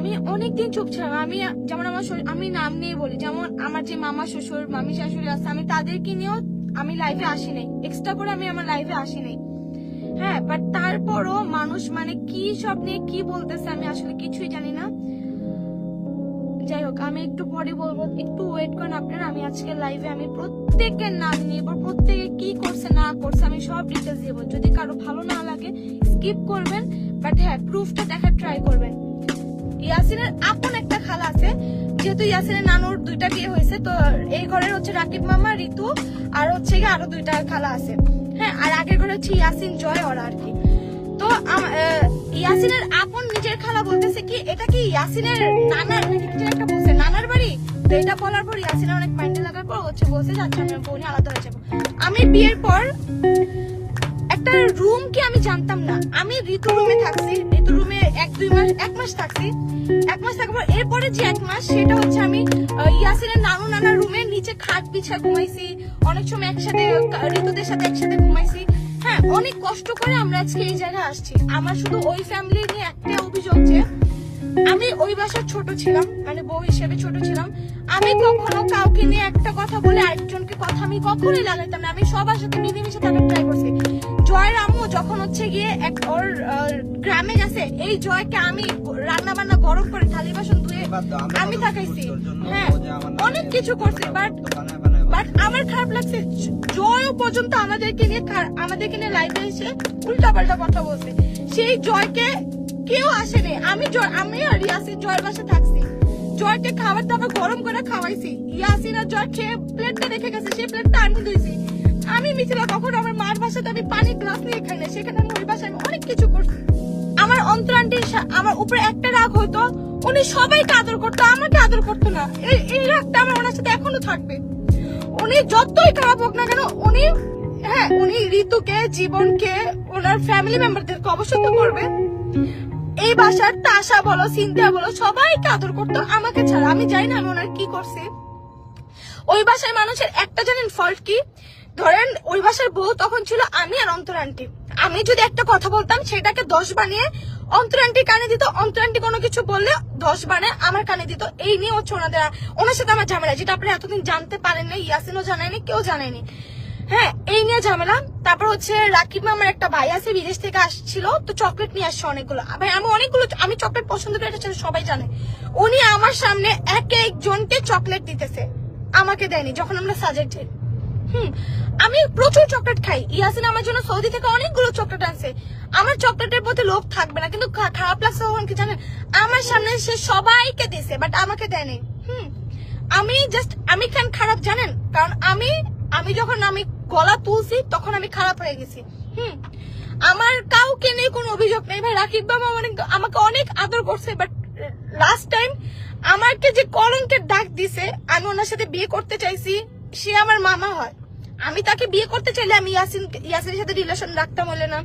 আমি অনেকদিন চুপ ছিলাম। আমি, যেমন আমার আমি নাম নিয়ে বলি, যেমন আমার যে মামা শ্বশুর, মামি শাশুড়ি আছে, আমি তাদেরকে নিয়েও আমি লাইফে আসি নাই। এক্সট্রা করে আমি আমার লাইফে আসি নাই। হ্যাঁ বাট তারপরও মানুষ মানে কি সব নিয়ে কি বলতেছে আমি আসলে কিছুই জানি না। যাই হোক, আমি একটু পরে বলব, একটু ওয়েট করেন আপনারা, আমি আজকে লাইভে আমি প্রত্যেকের নাম নিয়ে প্রত্যেকে কি করছে, না করছে, আমি সব ডিটেলস দিব যদি কারও ভালো না লাগে স্কিপ করবেন বাট হ্যাঁ প্রুফটা দেখার ট্রাই করবেন। ইয়াসিনের আপন একটা খালা আছে। যেহেতু ইয়াসিনের নানুর দুইটা বিয়ে হয়েছে, তো এই ঘরের হচ্ছে রাকিব মামা ঋতু আর হচ্ছে গিয়ে আরও দুইটা খালা আছে। হ্যাঁ আর আগের ঘরে হচ্ছে ইয়াসিন, জয় ওরা আর কি। তো ইয়াসিনের আপন নিজের খালা বলতেছে কি, এটা কি ইয়াসিনের নানার নাকি একটা বলছে? নানার বাড়ি? তো এটা বলার পর ইয়াসিনের অনেক মাইন্ডে লাগার পর হচ্ছে বলছে যে আচ্ছা আমরা বোনে আলাদা হয়ে যাব। আমি বিয়ের পর একটা রুম কি আমি জানতাম না। আমি ঋতু রুমে থাকছি দুই মাস, এক মাস থাকছি। এক মাস থাকার পর এরপরে যে এক মাস, সেটা হচ্ছে আমি ইয়াসিনের নানু নিচে খাট ঘুমাইছি। অনেক সময় একসাথে ঋতুদের সাথে একসাথে ঘুমাইছি। হ্যাঁ অনেক কষ্ট করে আমরা আজকে এই জায়গায় আসছি। আমার শুধু ওই ফ্যামিলি নিয়ে একটা অভিযোগ যে, আমি ওই বাসার ছোট ছিলাম মানে বউ হিসেবে ছোট ছিলাম। আমি কখনো কাউকে নিয়ে একটা কথা বলে আরেকজনকে কথা আমি কখনোই লাগাইতাম না। আমি সবার সাথে মিলেমিশে থাকার হচ্ছে গিয়ে এক ওর গ্রামে গেছে। এই জয়কে আমি রান্না বান্না গরম করে থালি বাসন ধুয়ে আমি থাকাইছি হ্যাঁ অনেক কিছু করছি বাট বাট আমার খারাপ লাগছে জয় পর্যন্ত আমাদেরকে নিয়ে আমাদেরকে নিয়ে লাইভে এসে উল্টা পাল্টা কথা বলছে। সেই জয়কে কেউ আসেনি। আমি জয় আমি আর ইয়াসিন জয়ের বাসা থাকছি। জয়কে খাবার দাবার গরম করে খাওয়াইছি। ইয়াসিন আর জয় খেয়ে প্লেটটা রেখে গেছে। সেই প্লেটটা আমি ধুইছি। আমি মিছিলা কখনো আমার মার বাসাতে আমি পানি গ্লাস নিয়ে খাই না। সেখানে আমি ওই বাসায় আমি অনেক কিছু করছি। আমার অন্তরান্টির আমার উপরে একটা রাগ হতো উনি সবাইকে আদর করতো, আমাকে আদর করতো না। এই রাগটা আমার ওনার সাথে এখনও থাকবে। উনি যতই খারাপ হোক না কেন, উনি হ্যাঁ উনি ঋতুকে, জীবনকে, ওনার ফ্যামিলি মেম্বারদেরকে অবশ্যই করবে। এই বাসার তাসা বলো, সিনথিয়া বলো, সবাইকে আদর করতো আমাকে ছাড়া। আমি জানি না আমি ওনার কি করছি। ওই বাসায় মানুষের একটা জানেন ফল্ট কি? ধরেন ওই বাসার বউ তখন ছিল আমি আর অন্তর আন্টি। আমি যদি একটা কথা বলতাম, সেটাকে দশ বানিয়ে অন্তর আন্টি কানে দিত, অন্তর আন্টি কোনো কিছু বললে দশ বানিয়ে আমার কানে দিত। এই নিয়ে হচ্ছে ওনাদের ওনার সাথে আমার ঝামেলা, যেটা আপনি এতদিন জানতে পারেননি, ইয়াসিনও জানায়নি, কেউ জানায়নি। হ্যাঁ এই নিয়ে ঝামেলা। তারপর হচ্ছে রাকিব আমার একটা ভাই আছে, বিদেশ থেকে আসছিল, তো চকলেট নিয়ে আসছে অনেকগুলো। ভাই আমি অনেকগুলো, আমি চকলেট পছন্দ করি, এটা সবাই জানে। উনি আমার সামনে এক একজনকে চকলেট দিতেছে, আমাকে দেয়নি, যখন আমরা যাই হুম আমি প্রচুর চকলেট খাই। ইয়াসিন আমার জন্য সৌদি থেকে অনেকগুলো চকলেট আনছে। আমার চকলেটের প্রতি লোভ থাকবে না, কিন্তু খারাপ লাগছে তখন কি জানেন? আমার সামনে সে সবাইকে দিছে বাট আমাকে দেয়নি। হুম, আমি জাস্ট আমি কেন খারাপ জানেন? কারণ আমি আমি যখন আমি গলা তুলছি, তখন আমি খারাপ হয়ে গেছি। হুম, আমার কাউকে নিয়ে কোনো অভিযোগ নেই। ভাই, রাকিব বাবা আমাকে অনেক আদর করছে বাট লাস্ট টাইম আমাকে যে কলঙ্কের ডাক দিছে, আমি ওনার সাথে বিয়ে করতে চাইছি। সে আমার মামা হয়। আমি তাকে বিয়ে করতে চাইলে আমি ইয়াসিন ইয়াসিনের সাথে রিলেশন রাখতাম বলে না।